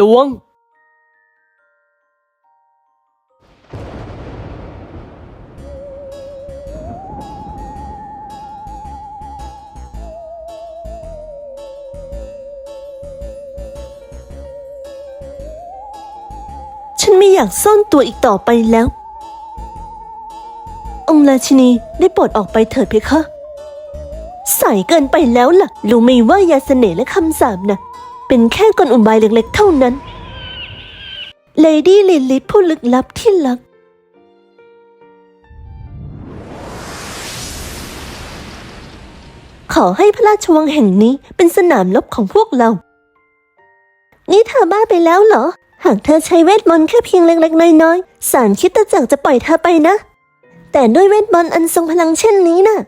ล้วง ฉันไม่อยากซ่อนตัวอีกต่อไปแล้ว องค์ราชินีได้โปรดออกไปเถิดเพคะ ใสายเกินไปแล้วล่ะ รู้ไหมว่ายาเสน่ห์และคำสาปนะ่ะ เป็นแค่กลอุบายเล็กๆเท่านั้น เลดี้ลิลิทผู้ลึกลับที่รัก ขอให้พระราชวังแห่งนี้เป็นสนามรบของพวกเรา นี่เธอบ้าไปแล้วเหรอ หากเธอใช้เวทมนต์แค่เพียงเล็กๆน้อยๆสารคิดตจักรจะปล่อยเธอไปนะ แต่ด้วยเวทมนต์อันทรงพลังเช่นนี้น่ะ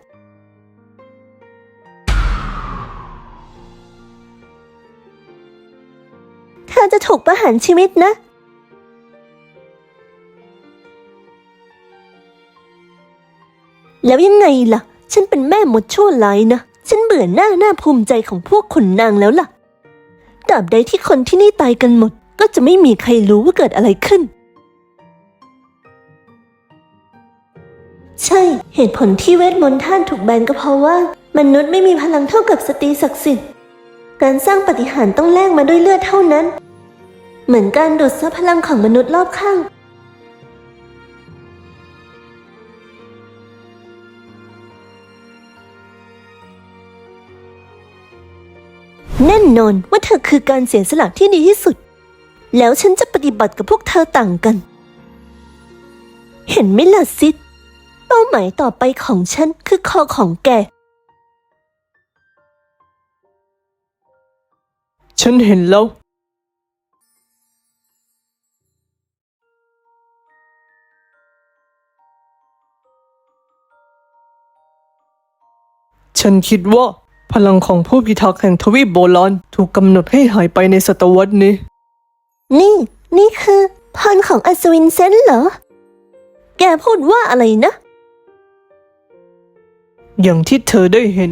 จะถูกประหารชีวิตนะ แล้วยังไงล่ะ ฉันเป็นแม่มดชั่วร้ายนะ ฉันเบื่อหน้าหน้าภูมิใจของพวกขนนางแล้วล่ะตราบใดที่คนที่นี่ตายกันหมด ก็จะไม่มีใครรู้ว่าเกิดอะไรขึ้น ใช่ เหตุผลที่เวทมนต์ท่านถูกแบนก็เพราะว่า มนุษย์ไม่มีพลังเท่ากับสตรีศักดิ์สิทธิ์ การสร้างปฏิหารต้องแลกมาด้วยเลือดเท่านั้น เหมือนการดูดซับพลังของมนุษย์รอบข้าง แน่นอนว่าเธอคือการเสียสละที่ดีที่สุด แล้วฉันจะปฏิบัติกับพวกเธอต่างกัน เห็นไหมล่ะซิดเป้าหมายต่อไปของฉันคือคอของแก ฉันเห็นแล้ว ฉันคิดว่า พลังของผู้พิทักษ์แห่งทวีปโบราณถูกกำหนดให้หายไปในศตวรรษนี้ นี่ นี่คือพรของอัศวินเซนเหรอ แกพูดว่าอะไรนะ อย่างที่เธอได้เห็น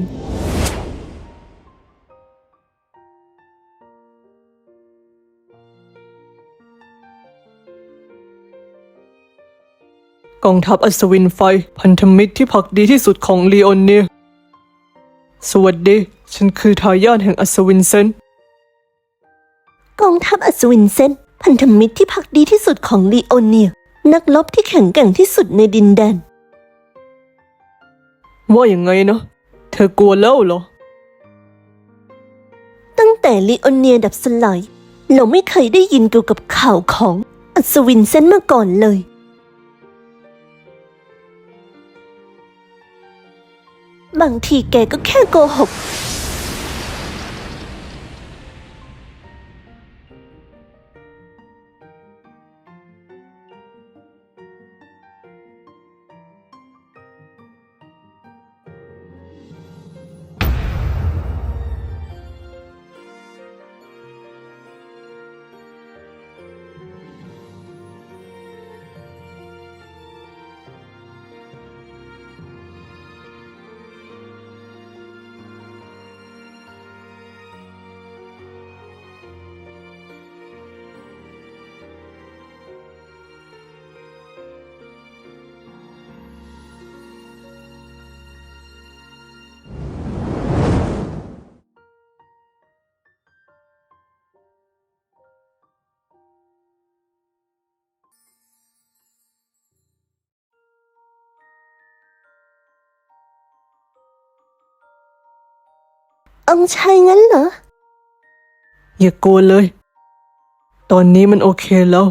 กองทัพอัศวินไฟ พันธมิตรที่พักดีที่สุดของลีโอนเนีย สวัสดี ฉันคือทายาทแห่งอัศวินเซน กองทัพอัศวินเซน พันธมิตรที่พักดีที่สุดของลีโอเนีย นักรบที่แข็งแกร่งที่สุดในดินแดน ว่าอย่างไงนะ เธอกลัวแล้วเหรอ ตั้งแต่ลีโอเนียดับสลาย เราไม่เคยได้ยินเกี่ยวกับข่าวของอัศวินเซนมาก่อนเลย บางทีแกก็แค่โกหก องค์ชายงั้นเหรอ อย่ากลัวเลย ตอนนี้มันโอเคแล้ว